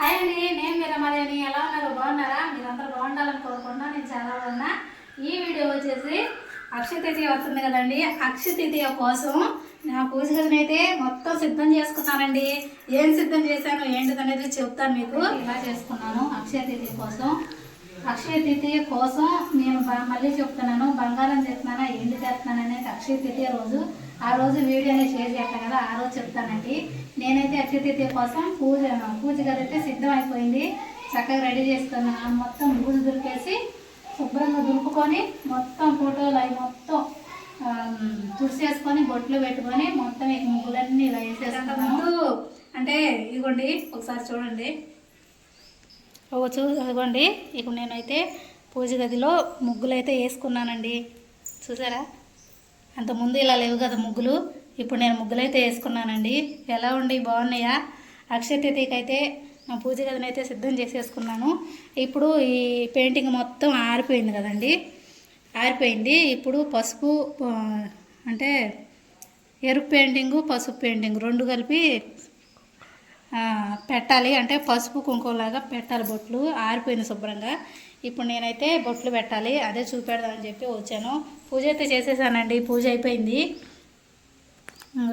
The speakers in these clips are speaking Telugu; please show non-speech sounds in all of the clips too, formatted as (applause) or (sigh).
హాయ్ అండి నేను మీరమ్మదేని ఎలా ఉన్నారు? బాగున్నారా? మీరందరూ బాగుండాలని కోరుకుంటున్నా. నేను చాలా బాగున్నా. ఈ వీడియో వచ్చేసి అక్షయ వస్తుంది కదండి. అక్షయ కోసం నా పూజ అయితే మొత్తం సిద్ధం చేసుకున్నానండి. ఏం సిద్ధం చేశాను ఏంటిదనేది చెప్తాను మీకు. ఇలా చేసుకున్నాను అక్షయ కోసం. అక్షయ తృతీయ కోసం నేను మళ్ళీ చెప్తున్నాను. బంగారం చేస్తున్నానా ఏంటి చేస్తున్నాను అనేది అక్షయ తృతీయ రోజు ఆ రోజు వీడియో అనేది షేర్ చేస్తాను కదా ఆ రోజు చెప్తానండి. నేనైతే అక్షయ తృతీయ కోసం పూజ పూజ గది అయితే సిద్ధం అయిపోయింది చక్కగా రెడీ చేసుకున్నాను మొత్తం బూజు దులిపేసి శుభ్రంగా దులుపుకొని మొత్తం ఫోటోలు అవి మొత్తం తుడిసేసుకొని బొట్లు పెట్టుకొని మొత్తం ఈ ముగ్గులన్నీ ఇలా వేసేసుకున్నాను అంటే ఇదిగోండి ఒకసారి చూడండి. ఒక చూ ఇదిగోండి ఇప్పుడు నేనైతే పూజ గదిలో ముగ్గులు అయితే వేసుకున్నానండి. చూసారా? అంతకుముందు ఇలా లేవు కదా ముగ్గులు. ఇప్పుడు నేను ముగ్గులు అయితే వేసుకున్నానండి. ఎలా ఉండి బాగున్నాయా? అక్షయ పూజ గదిని అయితే సిద్ధం చేసేసుకున్నాను. ఇప్పుడు ఈ పెయింటింగ్ మొత్తం ఆరిపోయింది కదండి. ఆరిపోయింది. ఇప్పుడు పసుపు అంటే ఎరుపు పెయింటింగు పసుపు పెయింటింగ్ రెండు కలిపి పెట్టాలి. అంటే పసుపు కుంకుమలాగా పెట్టాలి బొట్లు. ఆరిపోయింది శుభ్రంగా. ఇప్పుడు నేనైతే బొట్లు పెట్టాలి అదే చూపెడదామని చెప్పి వచ్చాను. పూజ అయితే చేసేసానండి పూజ అయిపోయింది.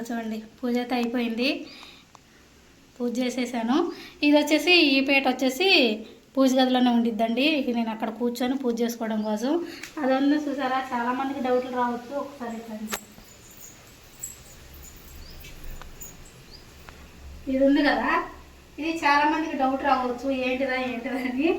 చూడండి పూజ అయితే అయిపోయింది. పూజ చేసేసాను. ఇది వచ్చేసి ఈ పేట వచ్చేసి పూజ గదిలోనే ఉండిద్దండి. ఇక నేను అక్కడ కూర్చొని పూజ చేసుకోవడం కోసం. అదన్నీ చూసారా? చాలామందికి డౌట్లు రావచ్చు ఒకసారి ఇది ఉంది కదా? ఇది చాలామందికి డౌట్ రావచ్చు. ఏంటిదా ఏంటిదా అని.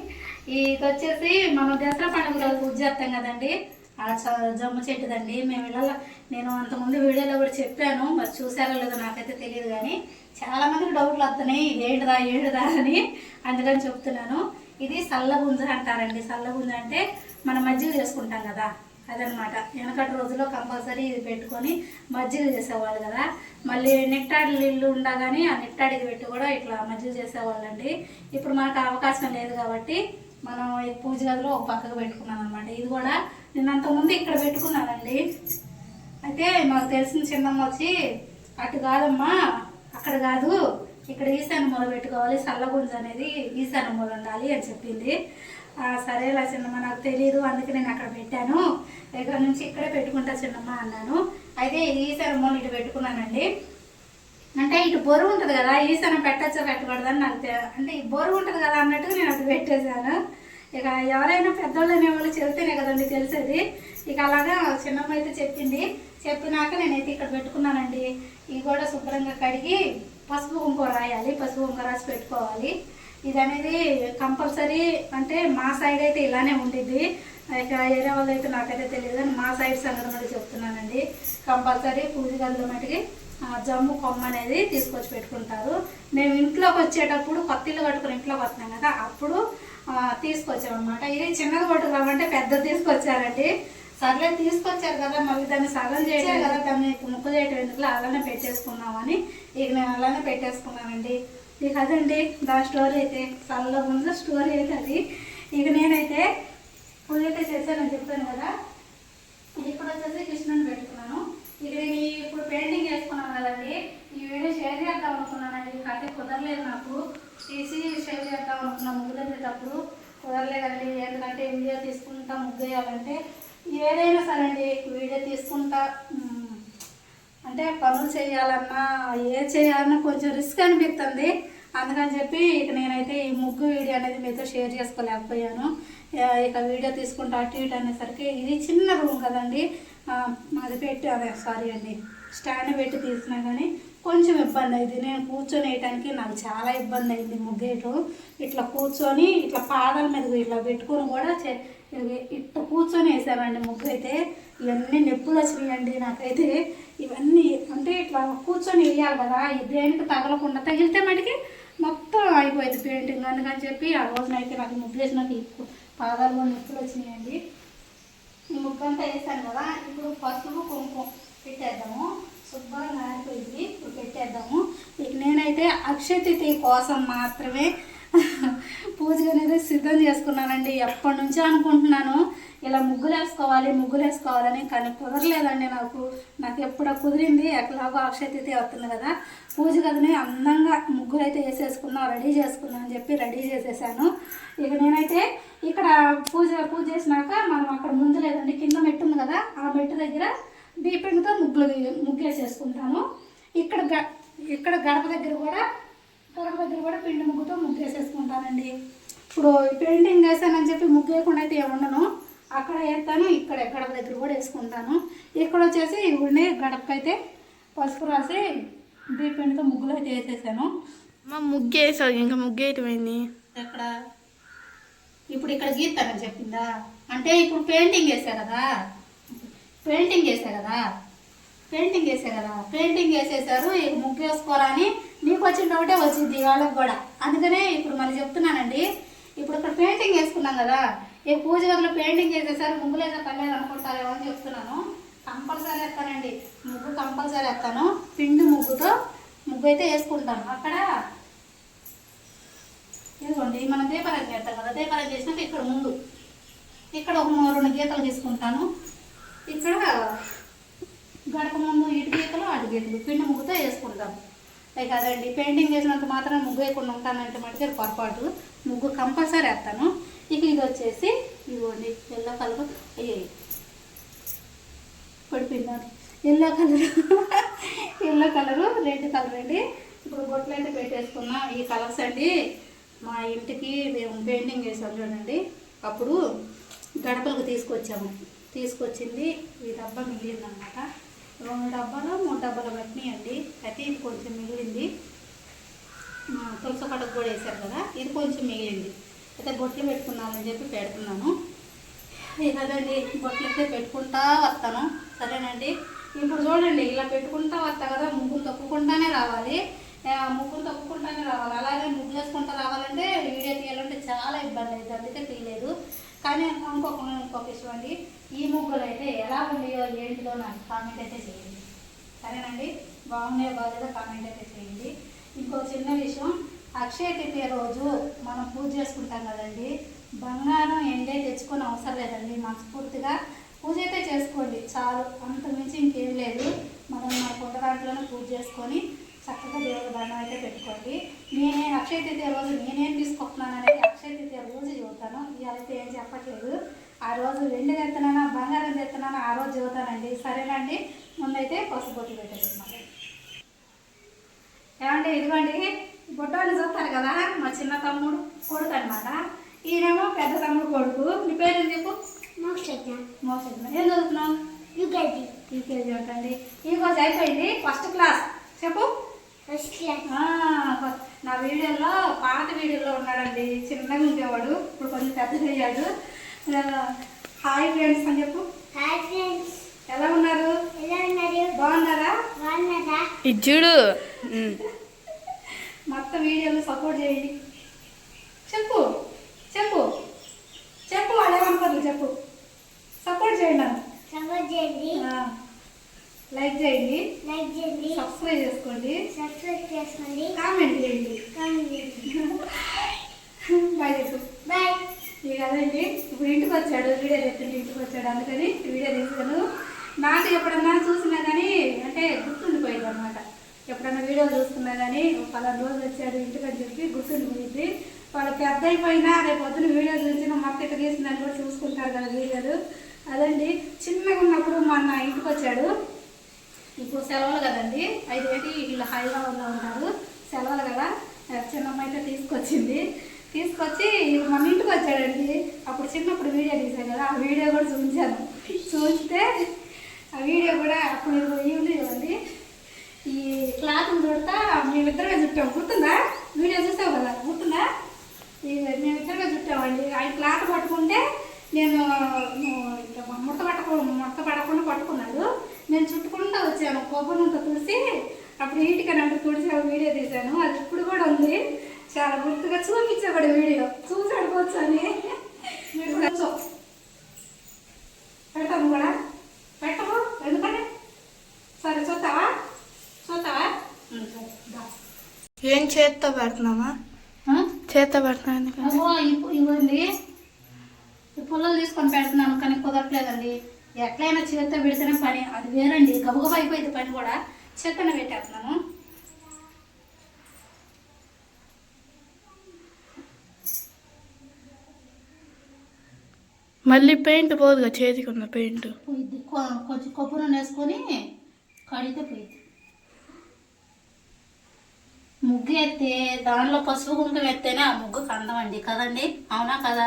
ఇది వచ్చేసి మనం దసరా పండుగ రోజు పూజ చేస్తాం కదండి. ఆ చ- జమ్మ చెట్టుదండి. మేము ఇలా నేను అంతకుముందు వీడియోలో కూడా చెప్పాను. మరి చూసారో లేదో నాకైతే తెలియదు కానీ చాలా మందికి డౌట్లు వస్తున్నాయి. ఏంటిదా ఏంటిదా అని అందుకని చెప్తున్నాను. ఇది సల్లగుంజ అంటారండి. సల్లగుంజ అంటే మనం మజ్జిగ చేసుకుంటాం కదా. అదనమాట. వెనకటి రోజుల్లో కంపల్సరీ ఇది పెట్టుకొని మజ్జిగ చేసేవాళ్ళు కదా. మళ్ళీ నిట్టాడి ఇల్లు ఉండగానే ఆ నిట్టాడికి పెట్టి కూడా ఇట్లా మజ్జిగ చేసేవాళ్ళండి. ఇప్పుడు మనకు అవకాశం లేదు కాబట్టి మనం ఈ పూజ గదిలో ఒక పక్కకు పెట్టుకున్నాను అనమాట ఇది కూడా నేను అంతకుముందు ఇక్కడ పెట్టుకున్నానండి. అయితే మాకు తెలిసిన చిన్నమ్మ వచ్చి అటు కాదమ్మా అక్కడ కాదు. ఇక్కడ ఈశాన్య మూల పెట్టుకోవాలి. సల్లగుంజ అనేది ఈశాన్య మూల ఉండాలి అని చెప్పింది. సరేలా చిన్నమ్మ నాకు తెలియదు అందుకే నేను అక్కడ పెట్టాను. ఇక్కడ నుంచి ఇక్కడే పెట్టుకుంటా చిన్నమ్మ అన్నాను. అయితే ఈ ఈశాన్య మూల ఇటు పెట్టుకున్నానండి. అంటే ఇటు బరువు ఉంటుంది కదా ఈసారి పెట్టచ్చో పెట్టకూడదని నాకు అంటే ఈ బరువు ఉంటుంది కదా అన్నట్టుగా నేను అటు పెట్టేశాను. ఇక ఎవరైనా పెద్దోళ్ళు అనేవాళ్ళు చెబితేనే కదండి తెలిసేది. ఇక అలాగా చిన్నమ్మ అయితే చెప్పింది. చెప్పినాక నేనైతే ఇక్కడ పెట్టుకున్నానండి. ఇవి కూడా శుభ్రంగా కడిగి పసుపు కుంకుమ రాయాలి పసుపు కుంకుమ రాసి పెట్టుకోవాలి. ఇది అనేది కంపల్సరీ అంటే మా సైడ్ అయితే ఇలానే ఉండిద్ది. ఇక ఏరియా వాళ్ళు అయితే నాకైతే తెలియదు అని మా సైడ్ సంగతి కూడా చెప్తున్నానండి. కంపల్సరీ పూజ గదిలో మటుకి జమ్ము కొమ్మ అనేది తీసుకొచ్చి పెట్టుకుంటారు. మేము ఇంట్లోకి వచ్చేటప్పుడు కొత్త ఇల్లు కట్టుకుని ఇంట్లోకి వస్తున్నాం కదా అప్పుడు తీసుకొచ్చామన్నమాట. ఇది చిన్నది పట్టుకురామంటే పెద్దది తీసుకొచ్చారండి. సర్లే తీసుకొచ్చారు కదా మళ్ళీ దాన్ని సగం చేయడం కదా దాన్ని ముక్క చేయటం ఎందుకు అలానే పెట్టేసుకున్నామని. ఇక నేను అలానే పెట్టేసుకున్నానండి. ఇక అదండి దా స్టోరీ అయితే. చల్లగా ముందు స్టోరీ అయితే అది. ఇక నేనైతే పూజ అయితే చేశానని చెప్పాను కదా. ఇప్పుడు వచ్చేసి కృష్ణుని పెట్టుకున్నాను. ఇది నేను ఇప్పుడు పెయింటింగ్ చేసుకున్నాను కదండి. ఈ వీడియో షేర్ చేద్దాం అనుకున్నానండి. కాకపోతే కుదరలేదు నాకు. తీసి షేర్ చేద్దాం అనుకున్నాను. ముగ్గులేసేటప్పుడు కుదరలేదండి. ఎందుకంటే వీడియో తీసుకుంటా ముగ్గేయాలంటే ఏదైనా సరే అండి వీడియో తీసుకుంటా అంటే పనులు చేయాలన్నా ఏ చేయాలన్నా కొంచెం రిస్క్ అనిపిస్తుంది. అందుకని చెప్పి ఇక నేనైతే ఈ ముగ్గు వీడియో అనేది మీతో షేర్ చేసుకోలేకపోయాను. ఇక వీడియో తీసుకుంటా అటు ఇటు అనేసరికి ఇది చిన్న రూమ్ కదండి. అది పెట్టి అదే సారీ అండి. స్టాండ్ పెట్టి తీసినా కానీ కొంచెం ఇబ్బంది అయింది. నేను కూర్చొని వేయటానికి నాకు చాలా ఇబ్బంది అయింది ముగ్గేయటం ఇట్లా కూర్చొని ఇట్లా పాదాల మీద ఇట్లా పెట్టుకొని కూడా చే- ఇట్లా కూర్చొని వేసామండి ముగ్గు అయితే. ఇవన్నీ నొప్పులు వచ్చినాయండి నాకైతే. ఇవన్నీ అంటే ఇట్లా కూర్చొని వేయాలి కదా. ఈ దేనికి తగలకుండా తగిలితే మటుకి అయిపోయింది పెయింటింగ్ అందుకని చెప్పి ఆ రోజునైతే నాకు ముగ్గు నాకు పాదాలు కూడా నొప్పులు వచ్చినాయండి. ఈ ముగ్గు అంతా వేసాను కదా ఇప్పుడు పసుపు కుంకుమ పెట్టేద్దాము. శుభ్రంగా ఆరిపోయింది ఇప్పుడు పెట్టేద్దాము. ఇక నేనైతే అక్షయ తిథి కోసం మాత్రమే పూజ అనేది సిద్ధం చేసుకున్నానండి. ఎప్పటి నుంచో అనుకుంటున్నాను ఇలా ముగ్గులు వేసుకోవాలి ముగ్గులు వేసుకోవాలని కానీ కుదరలేదండి నాకు. నాకు ఎప్పుడో కుదిరింది ఎట్లాగో అక్షతీతి అవుతుంది కదా. పూజ గదిని అందంగా ముగ్గులు అయితే వేసేసుకున్నాం రెడీ చేసుకున్నాం అని చెప్పి రెడీ చేసేసాను. ఇక నేనైతే ఇక్కడ పూజ పూజ చేసినాక మనం అక్కడ ముందు లేదండి కింద మెట్టు ఉంది కదా ఆ మెట్టు దగ్గర దీపంతో ముగ్గులు ముగ్గేసేసుకుంటాను ఇక్కడ గ ఇక్కడ గడప దగ్గర కూడా గడప దగ్గర కూడా పిండి ముగ్గుతో ముగ్గు వేసేసుకుంటానండి ఇప్పుడు పెయింటింగ్ వేసానని చెప్పి ముగ్గు వేయకుండా అయితే ఉండను అక్కడ వేస్తాను ఇక్కడ గడప దగ్గర కూడా వేసుకుంటాను. ఇక్కడ వచ్చేసి ఇవిడే గడపకైతే పసుపు రాసి దీపిండితో ముగ్గులు అయితే వేసేసాను. అమ్మ ముగ్గేసావు ఇంకా ముగ్గేయటమైంది ఎక్కడ? ఇప్పుడు ఇక్కడ గీస్తానని చెప్పిందా? అంటే ఇప్పుడు పెయింటింగ్ వేసా కదా? పెయింటింగ్ వేసా కదా? పెయింటింగ్ వేసా కదా? పెయింటింగ్ వేసేసారు ముగ్గు వేసుకోరా అని నీకు వచ్చిన డౌటే వచ్చింది వాళ్ళకి కూడా. అందుకనే ఇప్పుడు మళ్ళీ చెప్తున్నానండి. ఇప్పుడు ఇక్కడ పెయింటింగ్ వేసుకున్నాం కదా ఈ పూజ గదిలో పెయింటింగ్ వేసేసారు ముగ్గులు అయితే పర్లేదు అనుకుంటారేమో అని చెప్తున్నాను. కంపల్సరీ వేస్తానండి. ముగ్గు కంపల్సరీ వేస్తాను. పిండి ముగ్గుతో ముగ్గు అయితే వేసుకుంటాను. అక్కడ ఇదిగోండి మనం దీపారాధన చేస్తాం కదా దీపారాధన చేసినాక ఇక్కడ ముందు ఇక్కడ ఒక రెండు గీతలు తీసుకుంటాను. ఇక్కడ గడప ముందు ఇటు గీతలు అటు గీతలు పిండి ముగ్గుతో వేసుకుంటాం. అవి కాదండి పెయింటింగ్ వేసినంత మాత్రం ముగ్గు వేయకుండా ఉంటానంటే మటుకు పొరపాటు. ముగ్గు కంపల్సరీ వేస్తాను. ఇక ఇది వచ్చేసి ఇదిగోండి ఎల్లో కలర్. అయ్యాయి పడిపోయింది? Yellow colour. Yellow colour red colour అండి. ఇప్పుడు బొట్లు అయితే పెట్టేసుకున్నా. ఈ కలర్స్ అండి మా ఇంటికి మేము పెయింటింగ్ చేసాం చూడండి. అప్పుడు గడపలకు తీసుకొచ్చాము. తీసుకొచ్చింది ఈ డబ్బా మిగిలిందనమాట. రెండు డబ్బాలు మూడు డబ్బాలు పట్టినాయండి. అయితే ఇది కొంచెం మిగిలింది. తులస తులసి కడకు కూడా వేశారు కదా ఇది కొంచెం మిగిలింది. అయితే బొట్లు పెట్టుకున్నానని చెప్పి పెడుతున్నాను. ఇక అదండి బొట్లు అయితే పెట్టుకుంటా వస్తాను. సరేనండి. ఇప్పుడు చూడండి ఇలా పెట్టుకుంటా వస్తా కదా ముగ్గులు తొక్కుకుంటానే రావాలి. ముగ్గులు తొక్కుకుంటానే రావాలి. అలాగే ముగ్గులు వేసుకుంటా రావాలంటే వీడియో తీయాలంటే చాలా ఇబ్బంది అవుతుంది అందుకే తీయలేదు. కానీ ఇంకొక ఇంకొక విషయం అండి. ఈ ముగ్గులు అయితే ఎలా ఉన్నాయో ఏంటిదో నాకు కామెంట్ అయితే చేయండి. సరేనండి? బాగున్నాయో బాగాలేదో కామెంట్ అయితే చేయండి. ఇంకో చిన్న విషయం అక్షయ తృతీయ రోజు మనం పూజ చేసుకుంటాం కదండి. బంగారం ఎండే తెచ్చుకొని అవసరం లేదండి. మనస్ఫూర్తిగా పూజ అయితే చేసుకోండి. చాలు. అంత మించి ఇంకేం లేదు. మనం మన పుట్ట దాంట్లోనే పూజ చేసుకొని చక్కగా దేవుడి దండం అయితే పెట్టుకోండి. నేనే అక్షయ తృతీయ రోజు నేనేం తీసుకుంటున్నాను అనేది అక్షయ తృతీయ రోజు ఇవాళ అయితే ఏం చెప్పట్లేదు. ఆ రోజు వెండి తెస్తున్నానా బంగారం తెస్తున్నానా ఆ రోజు చెబుతానండి సరేనండి. ముందైతే పసుపు బొట్టు పెట్టేస్తున్నాను ఏమంటే ఇదిగోండి. బొట్టోని చూస్తారు కదా మా చిన్న తమ్ముడు కొడుకు అనమాట ఈయనేమో పెద్ద తమ్ముడు కొడుకు. నీ పేరు ఏం చెప్పు మోక్షజ్ఞ మోసం ఏం చదువుతున్నావు? యూకేజీ. అంటండి ఈ రోజు అయిపోయింది ఫస్ట్ క్లాస్. చెప్పు. First class. నా వీడియోలో పాత వీడియోలో ఉన్నాడండి. చిన్నగా ఉండేవాడు. కొంచెం పెద్దగా అయ్యాడు హాయ్ ఫ్రెండ్స్ అని చెప్పు. Hi friends. ఎలా ఉన్నారు? ఎలా ఉన్నారు? బాగున్నారా? బాగున్నారా? ఇది చూడు. మొత్తం వీడియోలో సపోర్ట్ చేయండి. చెప్పు. చెప్పు. చెప్పు వాళ్ళు ఏమనుకోరు చెప్పు. సపోర్ట్ చేయండి. సపోర్ట్ చేయండి. ఆ, లైక్ చేయండి. లైక్ చేయండి. సబ్స్క్రైబ్ చేసుకోండి. సబ్స్క్రైబ్ చేసుకోండి. కామెంట్ చేయండి. కామెంట్ చేయండి. (laughs) బాయ్ చెప్పు బాయ్ ఇక అదండి. ఇప్పుడు ఇంటికి వచ్చాడు వీడియో తెచ్చిండి ఇంటికి వచ్చాడు అందుకని వీడియో తీసాను నాకు ఎప్పుడన్నా చూసినా కానీ అంటే గుర్తుండిపోయింది అనమాట ఎప్పుడన్నా వీడియో చూసుకున్నా కానీ పలానా రోజు వచ్చాడు ఇంటికి అని చెప్పి గుర్తుండిపోయింది వాళ్ళు పెద్ద అయిపోయినా రేపు పొద్దున వీడియో చూసి మా అత్త ఇక్కడ తీసిందని కూడా చూసుకుంటారు కదా వీడియోలు అదండి చిన్నగా ఉన్నప్పుడు మొన్న ఇంటికి వచ్చాడు. ఇప్పుడు సెలవులు కదండి. ఐదు ఏంటి వీళ్ళు హైదరాబాద్లో ఉంటారు. సెలవులు కదా. చిన్నమ్మ అయితే తీసుకొచ్చింది. తీసుకొచ్చి మన ఇంటికి వచ్చాడండి. అప్పుడు చిన్నప్పుడు వీడియో తీసాను కదా ఆ వీడియో కూడా చూపించాను. చూస్తే ఆ వీడియో కూడా అప్పుడు ఈవినింగ్ ఇవ్వండి ఈ క్లాత్ చూడతా మేమిద్దరమే చుట్టాం. గుర్తుందా? వీడియో చూసావు కదా? గుర్తుందా? ఈ మేమిద్దరమే చుట్టామండి. ఆయన క్లాత్ పట్టుకుంటే నేను ఇంకా ముడత పట్టకు ముడత పడకుండా పట్టుకున్నాడు. నేను చుట్టుకుంటూ వచ్చాను. కొబ్బరి నూనెతో తుడిసి అప్పుడు ఇంటికి అంటే తుడిసి వీడియో తీశాను. అది ఇప్పుడు కూడా ఉంది. చాలా గుర్తుగా చూపించబడి వీడియో. చూసి అడుకోవచ్చు అని. పెడతాము కూడా. పెట్టము ఎందుకంటే సరే చూస్తావా? చూస్తావా? ఏం చేత్తో పెడుతున్నామా చేత్తో పెడుతున్నాను ఇవ్వండి. పుల్లలు తీసుకొని పెడుతున్నాను కానీ కుదరట్లేదండి. ఎట్లయినా చేత్తో పెడితేనే పని. అది వేరండి. గబగబా అయిపోయింది పని కూడా. చెత్తన పెట్టేస్తున్నాము. మళ్ళీ పెయింట్ పోదుగా చేతికి ఉన్న పెయింట్. కొంచెం కొబ్బరి వేసుకొని కడిగితే పోయింది ముగ్గు ఎత్తే దానిలో పసుపు కుంకుమ ఎత్తేనే ఆ ముగ్గుకు అందమండి కదండి? అవునా కదా?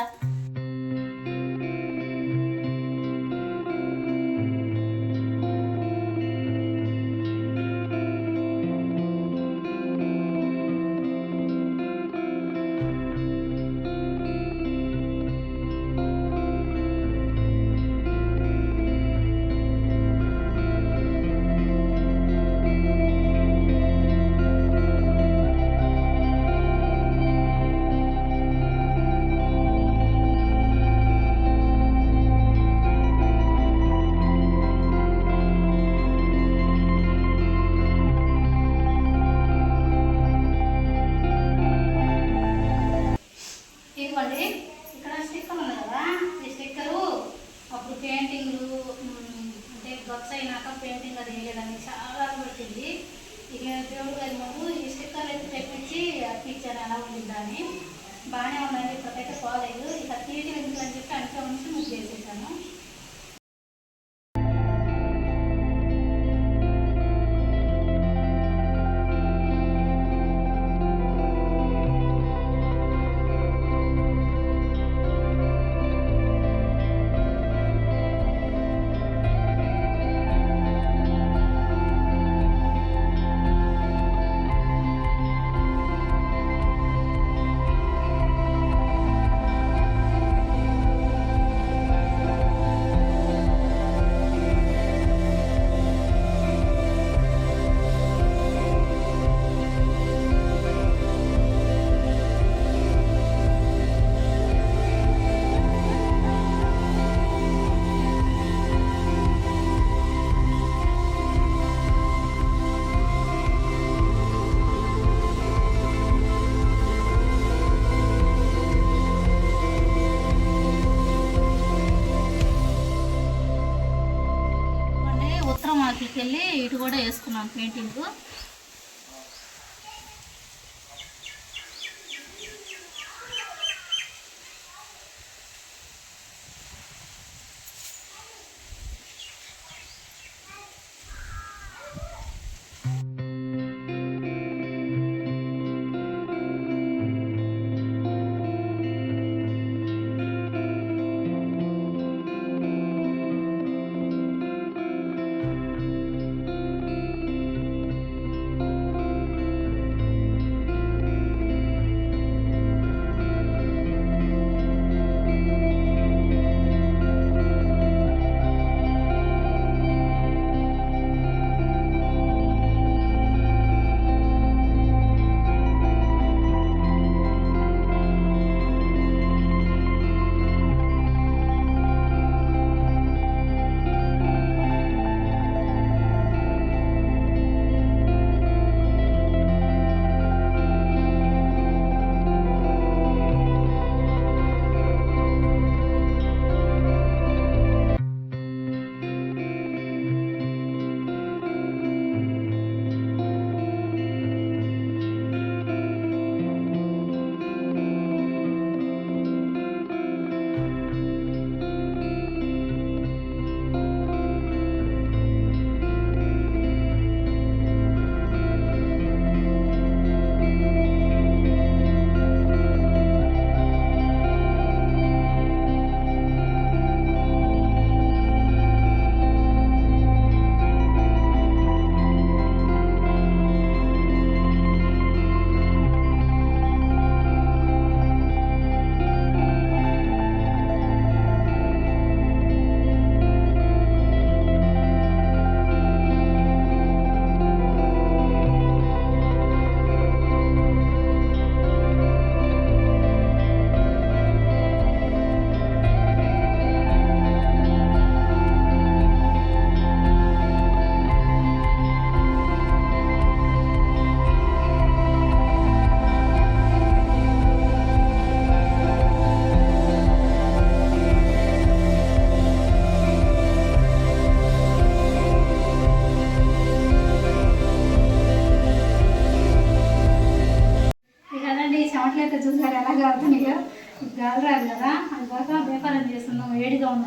ఇటు కూడా వేసుకున్నాం పెయింటింగ్.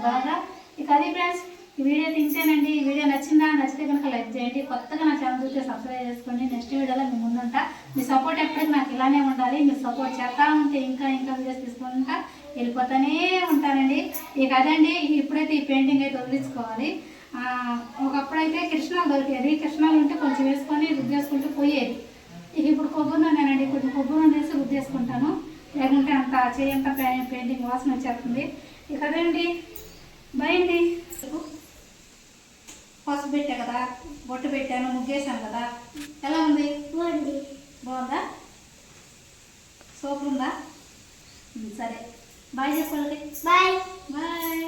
బాగా? ఇక అది ఫ్రెండ్స్ ఈ వీడియో తింటేనండి. ఈ వీడియో నచ్చిందా? నచ్చితే కనుక లైక్ చేయండి. కొత్తగా నా ఛానల్ చూస్తే సబ్స్క్రైబ్ చేసుకోండి. నెక్స్ట్ వీడియోలో మీ ముందుంటా. మీ సపోర్ట్ ఎప్పటికీ నాకు ఇలానే ఉండాలి. మీరు సపోర్ట్ చేస్తా ఉంటే ఇంకా ఇంకా వీడియోస్ తీసుకుంటా వెళ్ళిపోతానే ఉంటానండి. ఇక అదండి ఇప్పుడైతే ఈ పెయింటింగ్ అయితే వదిలించుకోవాలి. ఒకప్పుడైతే కృష్ణాలు దొరికేది. కృష్ణాలు ఉంటే కొంచెం వేసుకొని రుద్దేసుకుంటూ పోయేది. ఇక ఇప్పుడు కొబ్బరి నూనెనండి కొంచెం కొబ్బరి నూనె వేసి రుద్దేసుకుంటాను. లేకుంటే అంత చేయంత పెయింటింగ్ వాసన వచ్చేస్తుంది. ఇక అదండి బాయ్ అండి పసుపు పెట్టా కదా బొట్టు పెట్టాను ముగ్గేసాను కదా. ఎలా ఉంది? బాగుంది. బాగుందా? సూపర్ ఉందా? సరే. బాయ్ చెప్పాలి బాయ్. బాయ్.